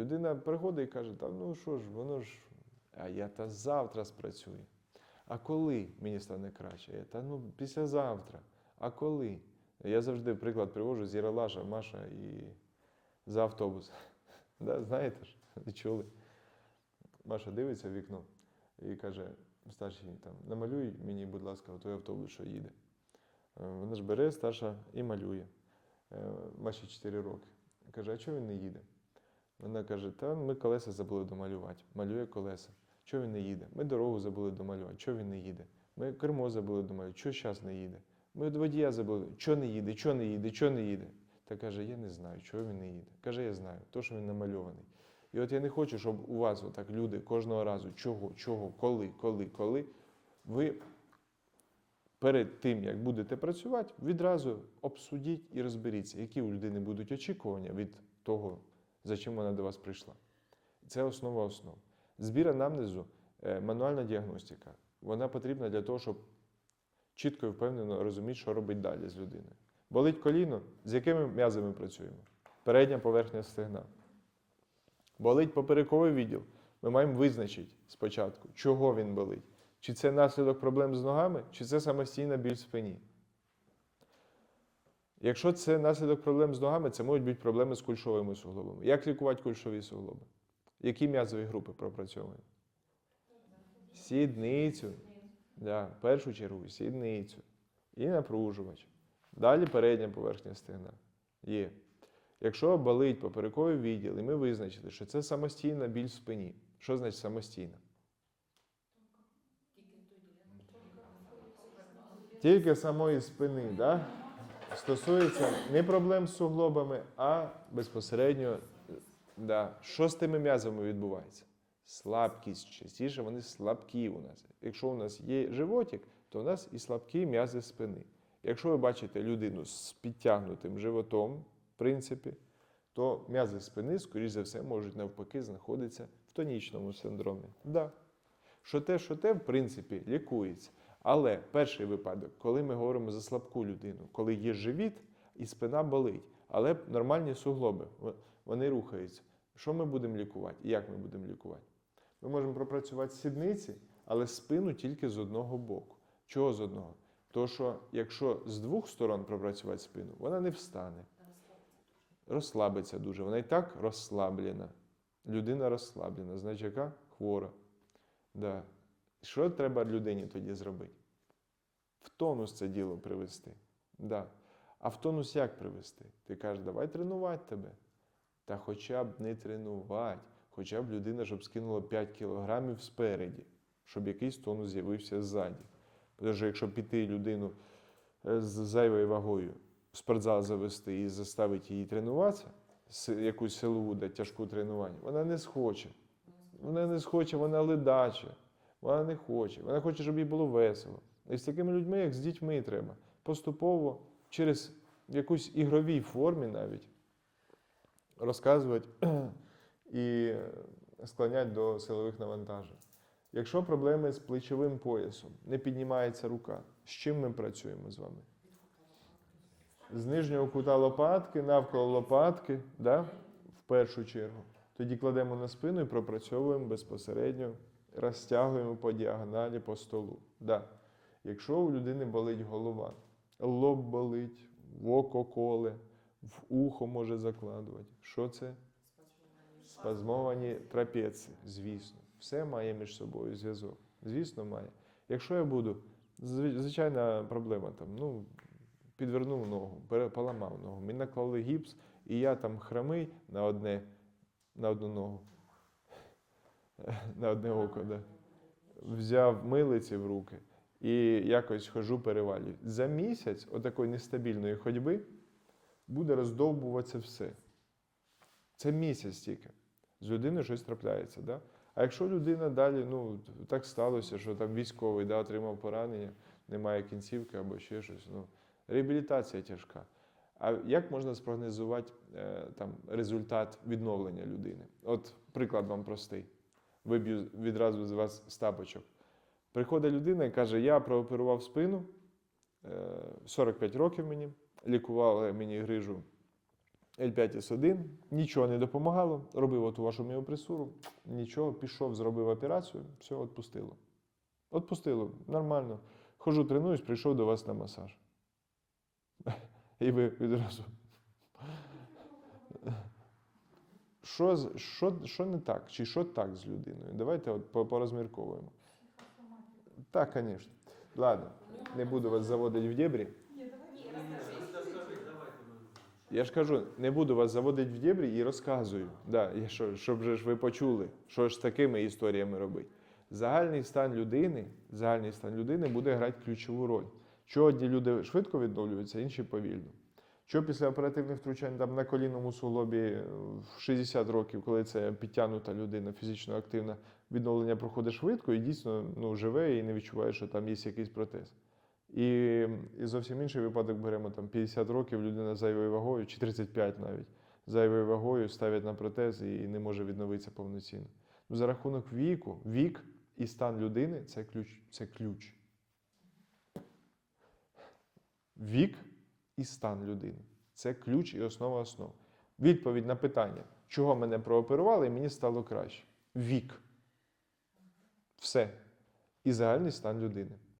Людина приходить і каже, ну що ж, воно ж, а я та завтра спрацюю. А коли мені стане краще? Я та ну післязавтра. А коли? Я завжди приклад привожу з Єралаша, Маша і за автобус. Да, знаєте ж, чули? Маша дивиться в вікно і каже, старший там, намалюй мені, будь ласка, той автобус, що їде. Е, Вона ж бере старша і малює. Е, Маші 4 роки. Каже, а чого він не їде? Вона каже, та ми колеса забули домалювати. Малює колеса. Чого він не їде? Ми дорогу забули домалювати. Чого він не їде? Ми кермо забули домалювати. Чого зараз не їде? Ми водія забули. Чого не їде? Чого не їде? Чого не їде? Та каже, я не знаю, чого він не їде. Каже, я знаю, то, що він намальований. І от я не хочу, щоб у вас отак люди кожного разу, чого, чого, коли, коли, коли, ви перед тим, як будете працювати, відразу обсудіть і розберіться, які у людини будуть очікування від того, за чим вона до вас прийшла. Це основа основ. Збір анамнезу, е, мануальна діагностика. Вона потрібна для того, щоб чітко і впевнено розуміти, що робить далі з людиною. Болить коліно, з якими м'язами працюємо? Передня поверхня стегна. Болить поперековий відділ. Ми маємо визначити спочатку, чого він болить. Чи це наслідок проблем з ногами, чи це самостійна біль в спині. Якщо це наслідок проблем з ногами, це можуть бути проблеми з кульшовими суглобами. Як лікувати кульшові суглоби? Які м'язові групи пропрацьовуємо? Сідницю. Да, в першу чергу сідницю. І напружувач. Далі передня поверхня стегна. Є. Якщо болить поперековий відділ, і ми визначили, що це самостійна біль в спині. Що значить самостійна? Тільки самої спини, да? Стосується не проблем з суглобами, а безпосередньо, да. що з тими м'язами відбувається? Слабкість. Частіше вони слабкі у нас. Якщо у нас є животик, то у нас і слабкі м'язи спини. Якщо ви бачите людину з підтягнутим животом, в принципі, то м'язи спини, скоріш за все, можуть навпаки знаходитися в тонічному синдромі. Да. Що те, що те, в принципі, лікується. Але перший випадок, коли ми говоримо за слабку людину, коли є живіт і спина болить, але нормальні суглоби, вони рухаються. Що ми будемо лікувати? І як ми будемо лікувати? Ми можемо пропрацювати сідниці, але спину тільки з одного боку. Чого з одного? То, що якщо з двох сторон пропрацювати спину, вона не встане, розслабиться дуже. Вона і так розслаблена. Людина розслаблена, значить, яка хвора. Да. Що треба людині тоді зробити? В тонус це діло привести. Да. А в тонус як привести? Ти кажеш, давай тренувати тебе. Та хоча б не тренувати, хоча б людина, щоб скинула 5 кілограмів спереді, щоб якийсь тонус з'явився ззаді. Тому що якщо піти людину е, з зайвою вагою в спортзал завести і заставити її тренуватися, якусь силову дати тяжку тренування, вона не схоче. Вона не схоче, вона ледача. Вона не хоче. Вона хоче, щоб їй було весело. І з такими людьми, як з дітьми, треба поступово через якусь ігровій формі навіть розказувати і склоняти до силових навантажень. Якщо проблеми з плечовим поясом, не піднімається рука, з чим ми працюємо з вами? З нижнього кута лопатки, навколо лопатки, да? в першу чергу. Тоді кладемо на спину і пропрацьовуємо безпосередньо, розтягуємо по діагоналі по столу. Да. Якщо у людини болить голова, лоб болить, в око коле, в ухо може закладувати. Що це? Спазмовані трапеції, звісно. Все має між собою зв'язок. Звісно, має. Якщо я буду, звичайна проблема там, ну, підвернув ногу, поламав ногу, мені наклали гіпс, і я там хромий на одне, на одну ногу, на одне око, да. взяв милиці в руки і якось хожу, перевалюю. За місяць отакої нестабільної ходьби буде роздовбуватися все. Це місяць тільки. З людиною щось трапляється. Да? А якщо людина далі, ну так сталося, що там військовий да, отримав поранення, немає кінцівки або ще щось. Ну, реабілітація тяжка. А як можна спрогнозувати е, там, результат відновлення людини? От приклад вам простий. Виб'ю відразу з вас з. Приходить людина і каже: Я прооперував спину, е, 45 років мені, лікували мені грижу L5S1, нічого не допомагало, робив оту вашу міопресуру, нічого, пішов, зробив операцію, все, відпустило. Отпустило, нормально. Хожу, тренуюсь, прийшов до вас на масаж. І ви відразу. Що, що, що не так? Чи що так з людиною? Давайте от порозмірковуємо. Так, звісно. Ладно, не буду вас заводити в дебрі. Я ж кажу, не буду вас заводити в дебрі і розказую. Да, я що, щоб же ж ви почули, що ж з такими історіями робити. Загальний стан людини, загальний стан людини буде грати ключову роль. Чого одні люди швидко відновлюються, інші повільно. Що після оперативних втручань там на колінному суглобі е, в 60 років, коли це підтягнута людина, фізично активна, відновлення проходить швидко і дійсно ну, живе і не відчуває, що там є якийсь протез. І, і зовсім інший випадок беремо там 50 років, людина зайвою вагою, чи 35 навіть, зайвою вагою ставять на протез і не може відновитися повноцінно. Ну, за рахунок віку, вік і стан людини це ключ. Це ключ. Вік і стан людини. Це ключ і основа основ. Відповідь на питання, чого мене прооперували, і мені стало краще. Вік. Все. І загальний стан людини.